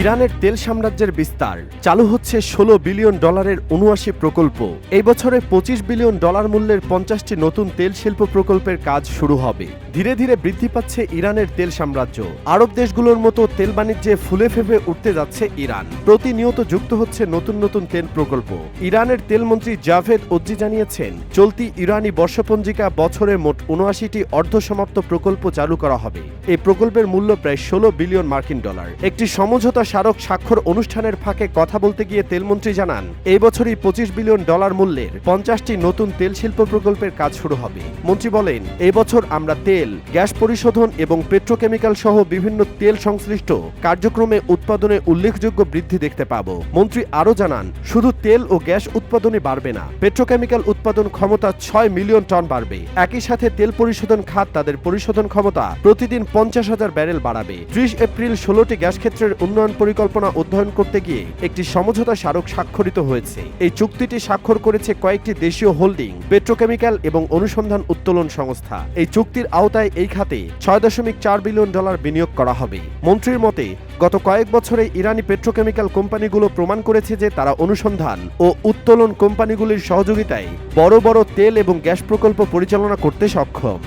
ইরানের তেল সাম্রাজ্যের বিস্তার। চালু হচ্ছে ষোলো বিলিয়ন ডলারের উনআশি প্রকল্প। এই বছরে পঁচিশ বিলিয়ন ডলার মূল্যের পঞ্চাশটি নতুন তেল শিল্প প্রকল্পের কাজ শুরু হবে। ধীরে ধীরে বৃদ্ধি পাচ্ছে ইরানের তেল সাম্রাজ্য। আরব দেশগুলোর মতো তেল বাণিজ্যে ফুলে ফেপে উঠতে যাচ্ছে ইরান। প্রতিনিয়ত যুক্ত হচ্ছে নতুন নতুন তেল প্রকল্প। ইরানের তেলমন্ত্রী জাভেদ ওজ্জি জানিয়েছেন, চলতি ইরানি বর্ষপঞ্জিকা বছরে মোট উনআশিটি অর্ধসমাপ্ত প্রকল্প চালু করা হবে। এই প্রকল্পের মূল্য প্রায় ষোলো বিলিয়ন মার্কিন ডলার। একটি সমঝোতা স্মারক স্বাক্ষর অনুষ্ঠানের ফাঁকে কথা বলতে গিয়ে তেলমন্ত্রী জানান, এই বছরই পঁচিশ বিলিয়ন ডলার মূল্যের পঞ্চাশটি নতুন তেল শিল্প প্রকল্পের কাজ শুরু হবে। মন্ত্রী বলেন, এই বছর আমরা তেল, গ্যাস পরিশোধন এবং পেট্রোকেমিক্যাল সহ বিভিন্ন তেল সংশ্লিষ্ট কার্যক্রমে উৎপাদনে উল্লেখযোগ্য বৃদ্ধি দেখতে পাব। মন্ত্রী আরও জানান, শুধু তেল ও গ্যাস উৎপাদনে বাড়বে না, পেট্রোকেমিক্যাল উৎপাদন ক্ষমতা ছয় মিলিয়ন টন বাড়বে। একই সাথে তেল পরিশোধন খাত তাদের পরিশোধন ক্ষমতা প্রতিদিন পঞ্চাশ হাজার ব্যারেল বাড়াবে। ত্রিশ এপ্রিল ষোলোটি গ্যাস ক্ষেত্রের উন্নয়ন পরিকল্পনা অধ্যয়ন করতে গিয়ে একটি সমঝোতা স্মারক স্বাক্ষরিত হয়েছে। এই চুক্তিটি স্বাক্ষর করেছে কয়েকটি দেশীয় হোল্ডিং, পেট্রোকেমিক্যাল এবং অনুসন্ধান উত্তোলন সংস্থা। এই চুক্তির আওতায় এই খাতে ছয় দশমিক চার বিলিয়ন ডলার বিনিয়োগ করা হবে। মন্ত্রীর মতে, গত কয়েক বছরে ইরানি পেট্রোকেমিক্যাল কোম্পানিগুলো প্রমাণ করেছে যে তারা অনুসন্ধান ও উত্তোলন কোম্পানিগুলির সহযোগিতায় বড় বড় তেল এবং গ্যাস প্রকল্প পরিচালনা করতে সক্ষম।